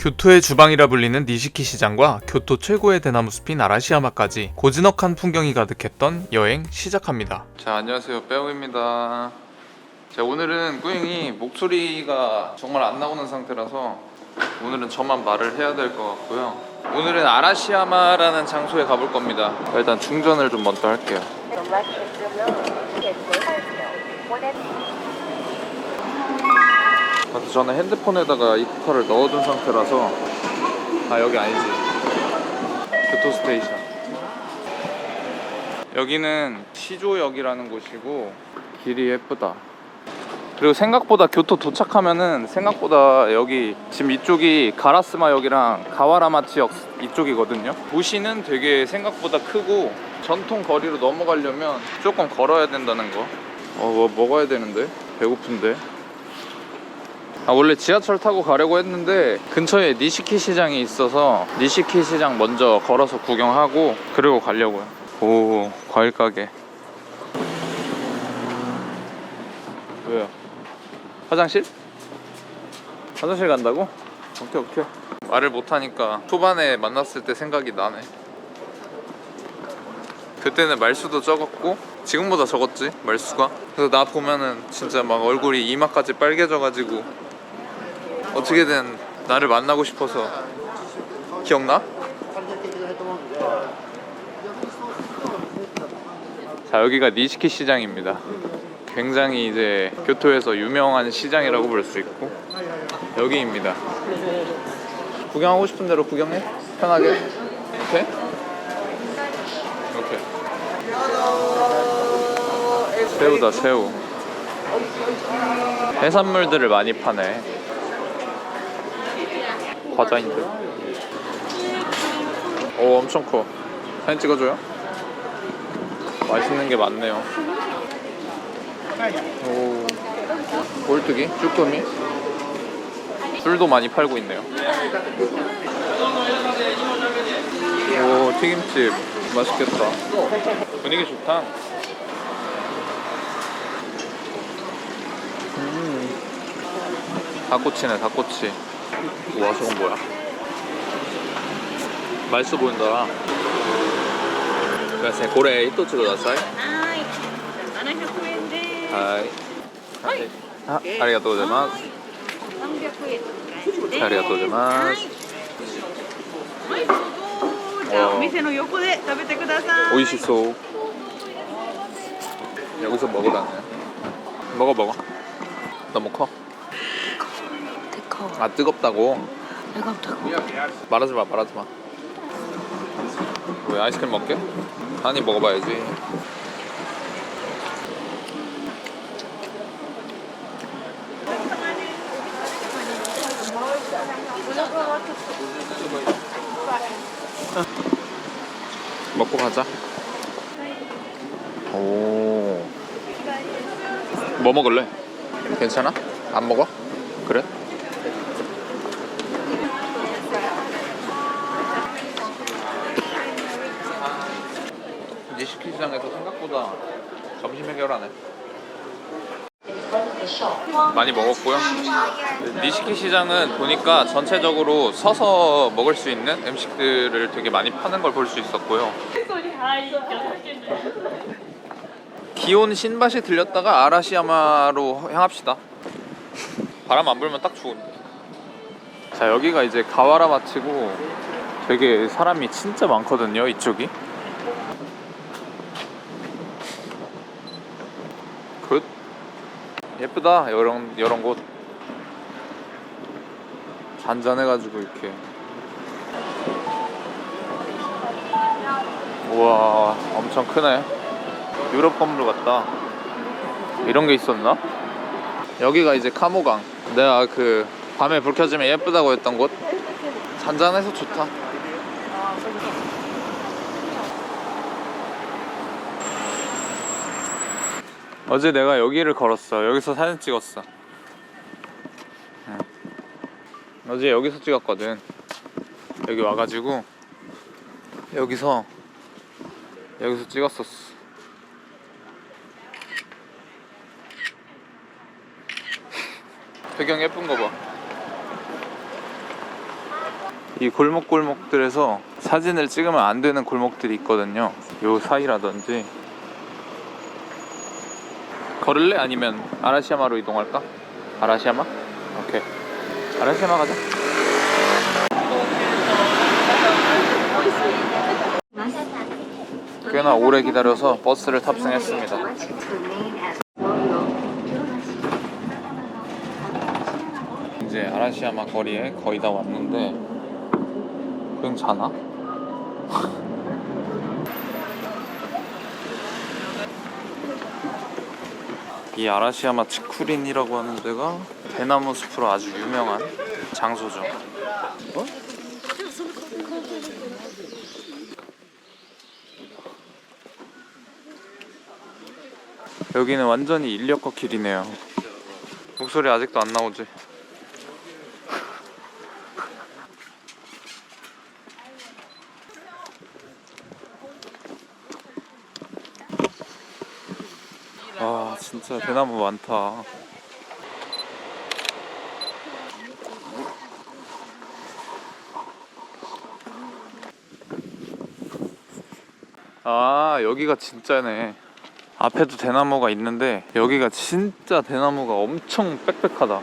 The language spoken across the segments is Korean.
교토의 주방이라 불리는 니시키 시장과 교토 최고의 대나무 숲인 아라시야마까지 고즈넉한 풍경이 가득했던 여행 시작합니다. 자, 안녕하세요. 빼오입니다. 자, 오늘은 꾸잉이 목소리가 정말 안 나오는 상태라서 오늘은 저만 말을 해야 될 것 같고요. 오늘은 아라시야마라는 장소에 가볼 겁니다. 일단 충전을 좀 먼저 할게요. 그래서 저는 핸드폰에다가 이쿠카를 넣어둔 상태라서 아 여기 아니지. 교토 스테이션. 여기는 시조역이라는 곳이고 길이 예쁘다. 그리고 생각보다 교토 도착하면은 생각보다 여기 지금 이쪽이 가라스마역이랑 가와라마치역 이쪽이거든요. 도시는 되게 생각보다 크고 전통 거리로 넘어가려면 조금 걸어야 된다는 거. 어, 뭐 먹어야 되는데? 배고픈데 아, 원래 지하철 타고 가려고 했는데 근처에 니시키 시장이 있어서 니시키 시장 먼저 걸어서 구경하고 그리고 가려고요. 오 과일 가게. 왜요? 화장실? 화장실 간다고? 오케이 오케이. 말을 못하니까 초반에 만났을 때 생각이 나네. 그때는 말수도 적었고 지금보다 적었지 말수가. 그래서 나 보면은 진짜 막 얼굴이 이마까지 빨개져가지고 어떻게든 나를 만나고 싶어서. 기억나? 자 여기가 니시키 시장입니다. 굉장히 이제 교토에서 유명한 시장이라고 볼 수 있고 여기입니다. 구경하고 싶은 대로 구경해? 편하게? 오케이? 오케이. 새우다 새우. 해산물들을 많이 파네 과자인데. 오 엄청 커. 사진 찍어줘요? 맛있는 게 많네요. 오. 볼뜨기? 쭈꾸미? 술도 많이 팔고 있네요. 오 튀김집. 맛있겠다. 분위기 좋다. 음. 닭꼬치네 닭꼬치 우와 저건 뭐야 맛있어 보인다 그래서 고래 히토츠로 나사이 はい。700円です。 하이 아, 아리가또 고자이마스 300円です。ありがとうございますはい。はい、どうぞ。じゃあおーお店の横で食べてください。 오이시소 여기서 먹으라네 먹어 먹어 너무 커? 뜨거워. 아 뜨겁다고? 내가 뜨거워. 말하지 마 말하지 마. 왜 아이스크림 먹게? 아니 먹어봐야지. 먹고 가자. 오. 뭐 먹을래? 괜찮아? 안 먹어? 그래? 니 시장에서 생각보다 점심 해결하네. 많이 먹었고요. 니시키 시장은 보니까 전체적으로 서서 먹을 수 있는 음식들을 되게 많이 파는 걸 볼 수 있었고요. 기온 신밭에 들렸다가 아라시야마로 향합시다. 바람 안 불면 딱 좋은데. 자 여기가 이제 가와라 마치고 되게 사람이 진짜 많거든요 이쪽이. 예쁘다 이런 이런 곳. 잔잔해가지고 이렇게. 우와 엄청 크네. 유럽 건물 같다. 이런 게 있었나? 여기가 이제 카모강. 내가 그 밤에 불 켜지면 예쁘다고 했던 곳. 잔잔해서 좋다. 어제 내가 여기를 걸었어. 여기서 사진 찍었어. 응. 어제 여기서 찍었거든. 여기 와가지고 여기서 여기서 찍었었어. 배경 예쁜 거 봐. 이 골목골목들에서 사진을 찍으면 안 되는 골목들이 있거든요. 요 사이라든지 걸을래? 아니면 아라시야마로 이동할까? 아라시야마? 오케이. 아라시야마 가자. 꽤나 오래 기다려서 버스를 탑승했습니다. 이제 아라시야마 거리에 거의 다 왔는데 그냥 자나? 이 아라시야마 치쿠린이라고 하는 데가 대나무 숲으로 아주 유명한 장소죠. 어? 여기는 완전히 인력거 길이네요. 목소리 아직도 안 나오지? 아 진짜 대나무 많다. 아 여기가 진짜네. 앞에도 대나무가 있는데 여기가 진짜 대나무가 엄청 빽빽하다.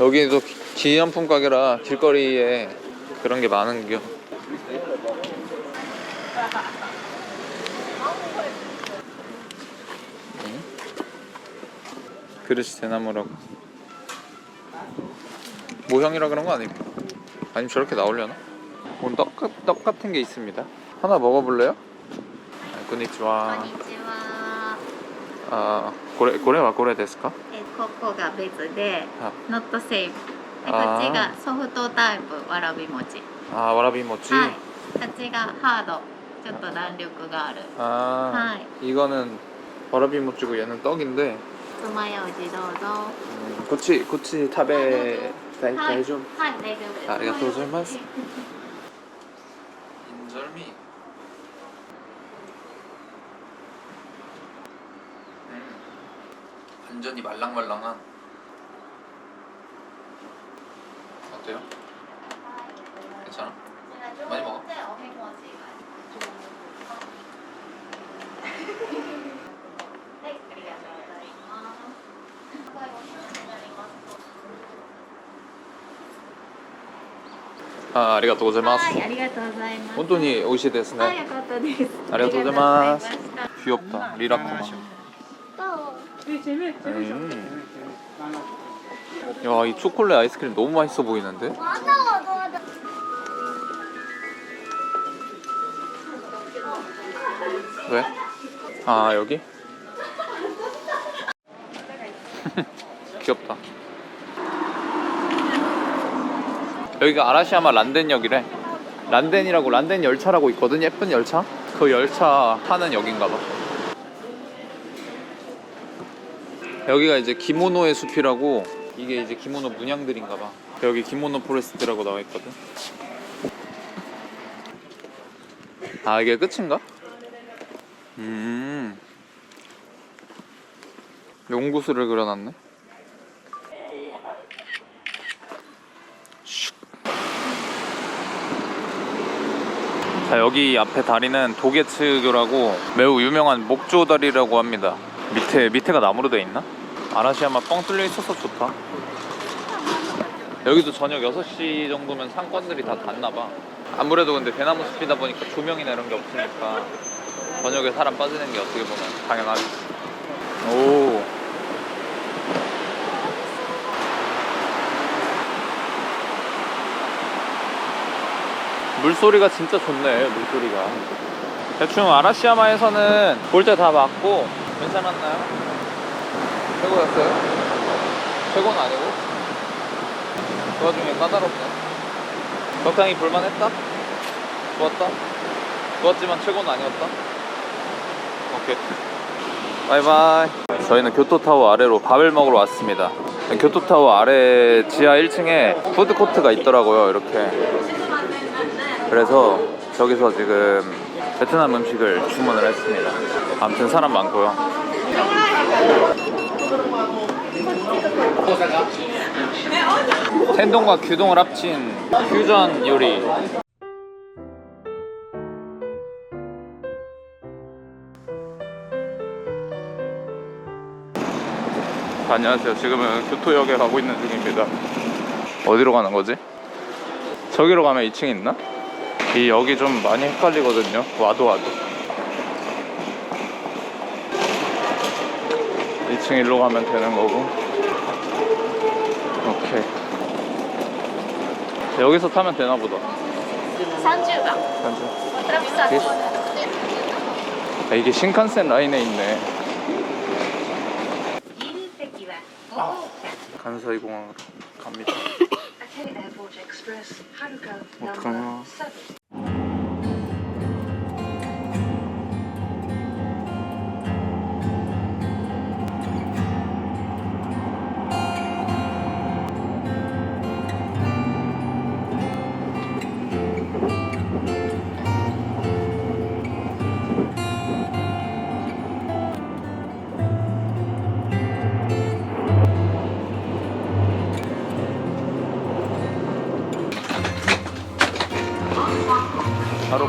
여기도 기- 기념품 가게라 길거리에 그런 게 많은겨. 그릇이 대나무라고. 모형이라 그런 거 아니고? 아니면 저렇게 나오려나? 오늘 떡, 같- 떡 같은 게 있습니다. 하나 먹어볼래요? 아, 고니치와. こんにちは。 아, 고래, 고래와 고래 ですか?えここが別であ、ノットセーフ。でこあーっちがソフトタイプわらび餅。 아, 와라비모치. はい。こっちがハード。ちょっと弾力がある。 아, 하이. 이거는 와라비모치고 얘는 떡인데 爪楊枝どうぞ。 음, 고치 고치 타베 다이 はい。 다이좀 はい大丈夫です。ありがとうございます 인절미 음, 완전히 말랑말랑한 어때요? 괜찮아? 많이 먹어? あありがとうございますはいありがとうございます本当に美味しいですねあよかったですありがとうございます귀엽다리라쿠마 음. 야, 이 초콜릿 아이스크림 너무 맛있어 보이는데? 맞아 맞아 맞아 왜? 아, 여기? 귀엽다. 여기가 아라시야마 란덴역이래. 란덴이라고 란덴 열차라고 있거든. 예쁜 열차. 그 열차 타는 역인가 봐. 여기가 이제 기모노의 숲이라고 이게 이제 기모노 문양들인가 봐. 여기 기모노 포레스트라고 나와 있거든. 아 이게 끝인가? 음. 용구슬을 그려놨네. 자 여기 앞에 다리는 도게츠교라고 매우 유명한 목조 다리라고 합니다. 밑에 밑에가 나무로 돼 있나? 아라시야마 뻥 뚫려 있어서 좋다. 여기도 저녁 6시 정도면 상권들이 다 닫나 봐. 아무래도 근데 대나무 숲이다 보니까 조명이나 이런 게 없으니까 저녁에 사람 빠지는 게 어떻게 보면 당연하지. 오. 물소리가 진짜 좋네, 물소리가. 대충 아라시야마에서는 볼 때 다 봤고 괜찮았나요? 최고였어요? 최고는 아니고? 그 와중에 까다롭네. 적당히 볼만했다? 좋았다? 좋았지만 최고는 아니었다? 오케이. 바이바이. 저희는 교토타워 아래로 밥을 먹으러 왔습니다. 교토타워 아래 지하 1층에 푸드코트가 있더라고요, 이렇게. 그래서 저기서 지금 베트남 음식을 주문을 했습니다. 아무튼 사람 많고요. 텐동과 규동을 합친 퓨전 요리. 안녕하세요. 지금은 교토역에 가고 있는 중입니다. 어디로 가는 거지? 저기로 가면 2층 있나? 이 여기 좀 많이 헷갈리거든요. 와도 와도. 2층 일로 가면 되는 거고. 오케이. 여기서 타면 되나 보다. 30번 아, 이게 신칸센 라인에 있네. 간사이 공항으로 갑니다. 어떡하냐.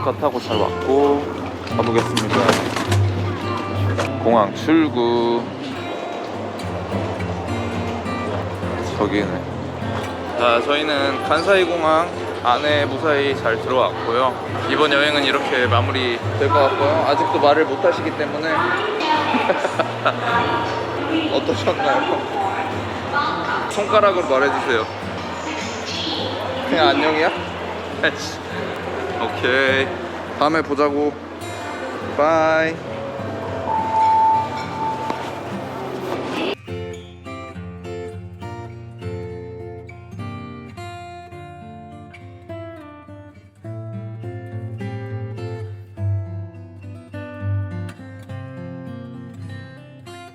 하루카 타고 잘 왔고 가보겠습니다. 공항 출구. 저기네. 자, 저희는 간사이 공항 안에 무사히 잘 들어왔고요. 이번 여행은 이렇게 마무리 될 것 같고요. 아직도 말을 못 하시기 때문에 어떠셨나요? 손가락으로 말해주세요. 그냥 안녕이야? 오케이. 다음에 보자고. 바이.